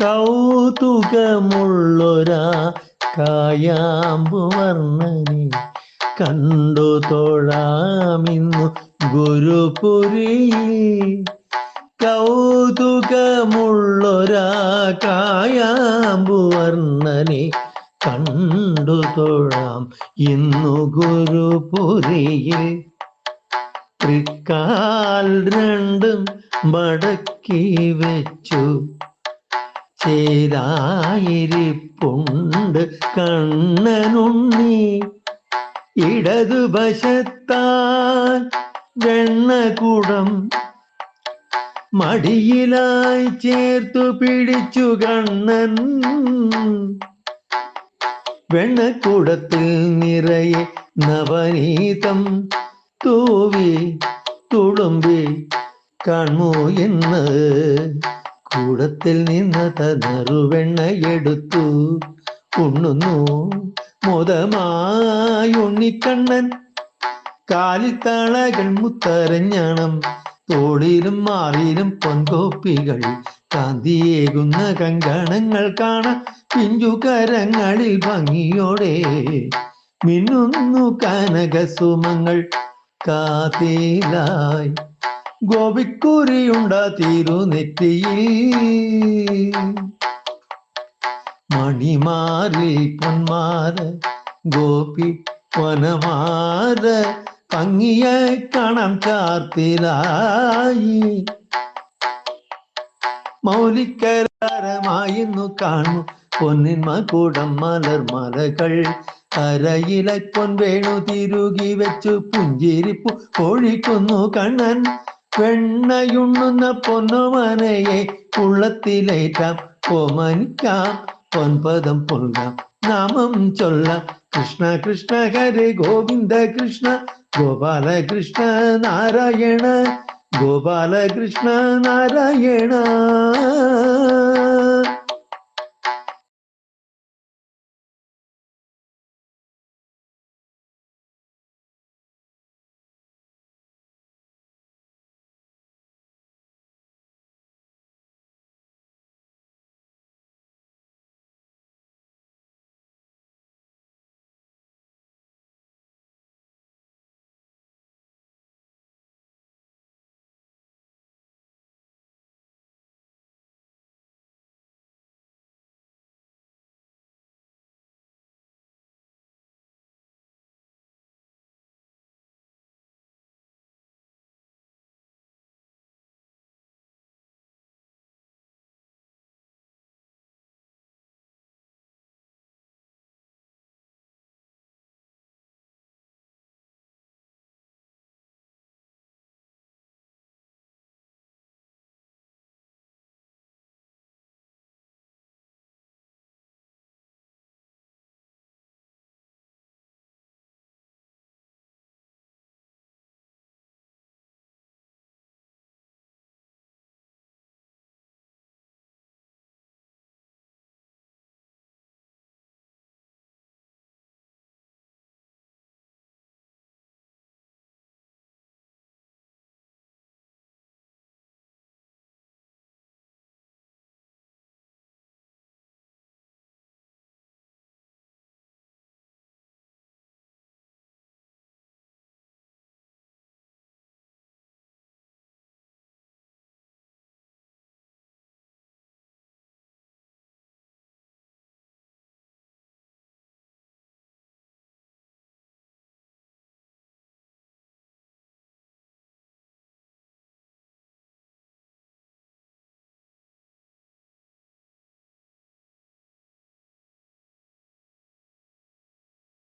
കൗതുകമുള്ളൊരാ കായാമ്പു വർണനെ കണ്ടു തൊഴാമിന്നു ഗുരുപുരി കൗതുകമുള്ളൊരാ കായാമ്പു വർണനെ കണ്ടു തൊഴാം ഇന്നു ഗുരുപുരിയിൽ. തൃക്കാൽ രണ്ടും മടക്കി വെച്ചു. ചേരായിരിപ്പുണ്ട് കണ്ണനുണ്ണി. ഇടതുവശത്താൽ വെണ്ണകുടം മടിയിലായി ചേർത്തു പിടിച്ചു കണ്ണൻ. വെണ്ണക്കൂടത്തിൽ നിറയെ നവനീതം തൂവി തുളുമ്പി കാണൂ എന്ന് കൂടത്തിൽ നിന്ന് തനറുവെണ്ണ എടുത്തു ഉണ്ണുന്നു. മുതമായി ഉണ്ണിക്കണ്ണൻ കാലിൽ തളകൾ മുത്തരഞ്ഞണം. തോളിലും മാറിലും പൊൻകോപ്പികൾ കാന്തിയേകുന്ന കങ്കണങ്ങൾ കാണാൻ പിഞ്ചുകരങ്ങളിൽ ഭംഗിയോടെ മിന്നുന്നു കനകസുമങ്ങൾ കാതിലായി. ഗോപിക്കുരിയുണ്ട തിരുനെറ്റിയിൽ മണിമാറിൽ പൊന്മാര ഗോപി വനമാര പങ്ങിയ കണം ചാർത്തിലായി മൗലിക്കരമായിരുന്നു കാണു പൊന്നിന്മ കൂടം മലർ മലകൾ. അരയിലെ പൊൻവേണു തിരുകി വെച്ചു പുഞ്ചിരിപ്പു കോഴിക്കുന്നു കണ്ണൻ. വെണ്ണയുണ്ണുന്ന പൊന്നുമനയെ ഉള്ളത്തിലേറ്റാം ഓമനിക്കാം പൊൻപദം പൊൽകാം നാമം ചൊല്ലാം കൃഷ്ണ കൃഷ്ണ ഹരേ ഗോവിന്ദ കൃഷ്ണ ഗോപാല കൃഷ്ണ നാരായണ ഗോപാല കൃഷ്ണ നാരായണ